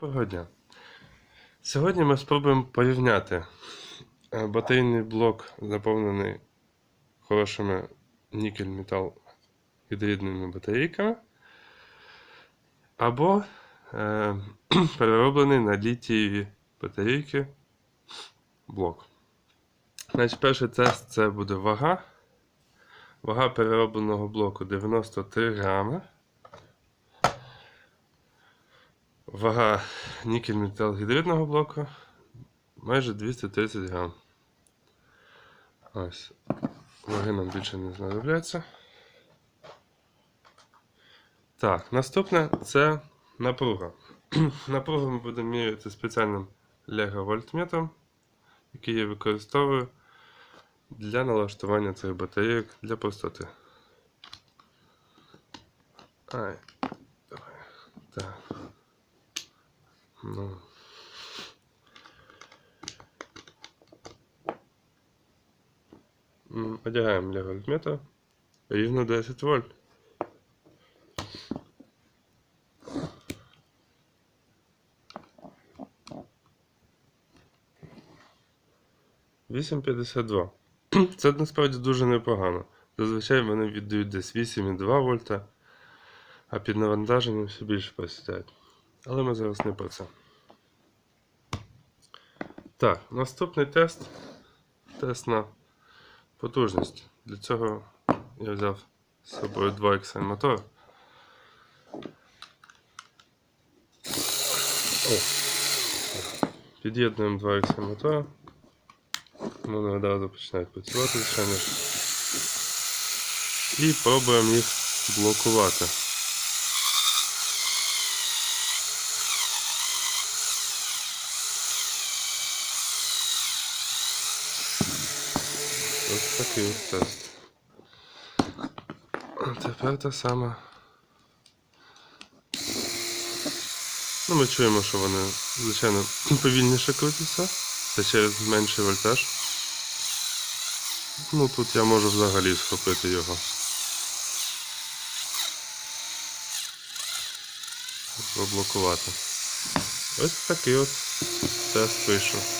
Доброго дня. Сьогодні ми спробуємо порівняти е, батарейний блок, заповнений хорошими нікель-метал гідридними батарейками, або е, перероблений на літієві батарейки блок. Значить, перший тест це буде вага. Вага переробленого блоку 93 грами. Вага нікель метал гідридного блоку майже 230 грам. Ось. Ваги нам більше не знадобляться. Так, наступне це напруга. Напругу ми будемо міряти спеціальним Lego вольтметром, який я використовую для налаштування цих батарейок для простоти. Ай, давай. Так. Ну. Одягаємо для вольтметра рівно 10 вольт. Вісім п'ятдесят два. Це насправді дуже непогано. Зазвичай вони віддають десь 8,2 вольта, а під навантаженням все більше посідають. Але ми зараз не про це. Так, наступний тест. Тест на потужність. Для цього я взяв з собою 2 XL мотор. Під'єднуємо 2 XL мотора. Вони одразу починають працювати, звичайно. І пробуємо їх блокувати. Ось такий ось тест. Тепер те саме. Ну, ми чуємо, що вони, звичайно, повільніше крутяться. Це через менший вольтаж. Ну тут я можу взагалі схопити його. Заблокувати. Ось такий от тест вийшов.